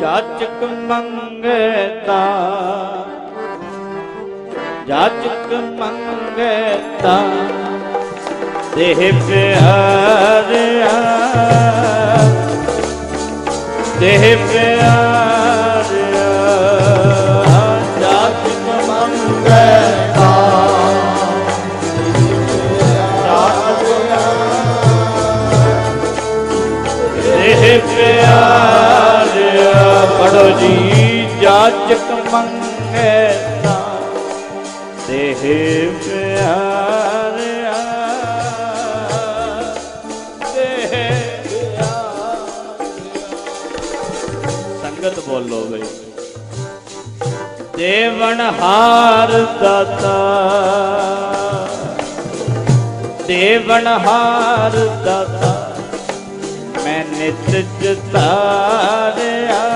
ਜਾਚਕ ਮੰਗਤਾ ਜਾਚਕ ਮੰਗਤਾ ਦੇਹ ਪਿਆਰਿਆ ਦੇਹ ਪਿਆਰਿਆ ਜੀ ਜਾਚਕ ਮੰਗਤਾ ਦੇਹ ਪਿਆਰਿਆ ਦੇਹ ਪਿਆਰਿਆ। ਸੰਗਤ ਬੋਲੋ ਬਈ। ਦੇਵਨ ਹਾਰ ਦਾਤਾ। ਦੇਵਨ ਹਾਰ ਦਾਤਾ। ਮੈਂ ਨਿਤ ਚਤਾਰਿਆ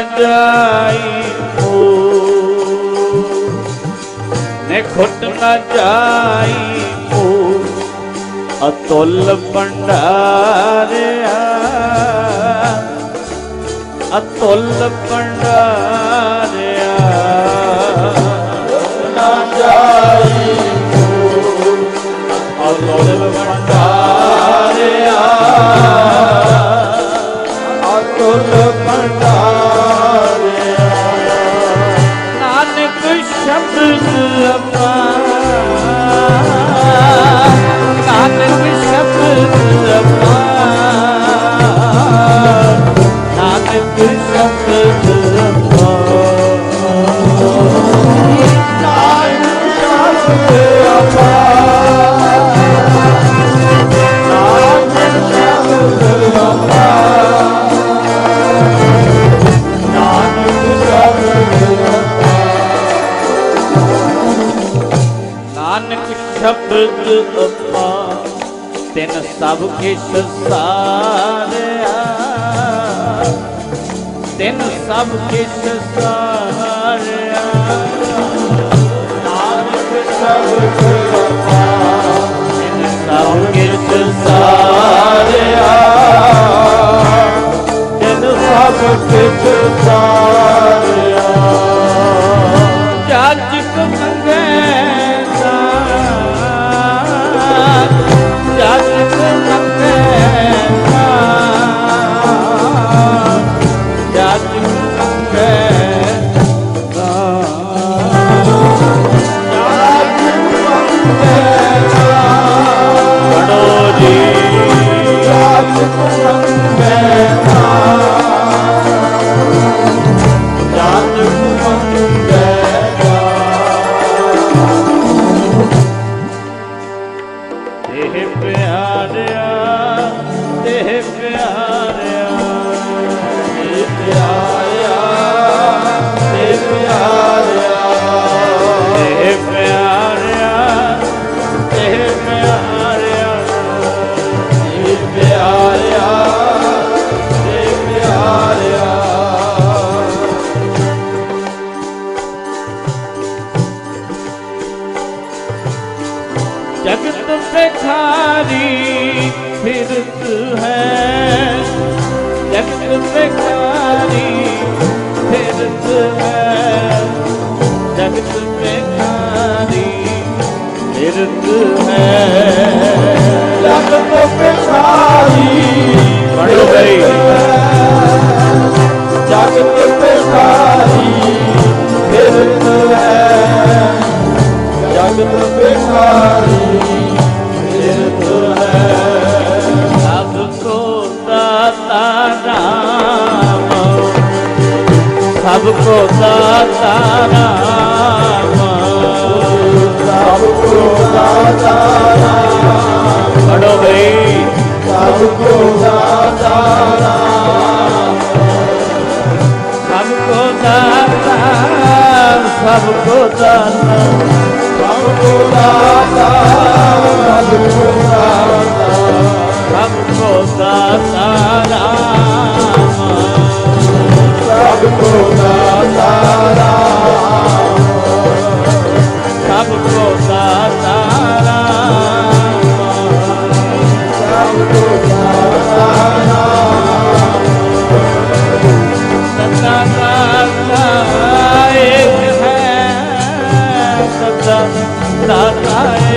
ਜਾਈ ਮੂੰ ਨੇ ਖੁੱਟ ਨਾ ਜਾਈ ਮੂੰ ਅਤੁੱਲ ਭੰਡਾਰਿਆ। ਅਤੁੱਲ ਭੰਡਾਰਿਆ। sabd lemah Nanak sabd lemah Nanak sabd ਅਪਾ ਤਿਨ ਸਭ ਕਿਛ ਸਾਰਿਆ। ਤਿਨ ਸਭ ਕਿਛ ਸਾਰਿਆ Father. Nefsim mekani Terzi ਨਫਸ ਮੇਰੀ ਮਿਰਤ ਹੈ ਲੱਖ ਤੋਂ ਪਿਛਾਈ ਪੜੋ ਬਈ सबको दाता राम पढ़ो भाई सबको दाता सबको दाता सबको दाता सबको दाता सबको दाता सबको दाता राम सबको दाता दाता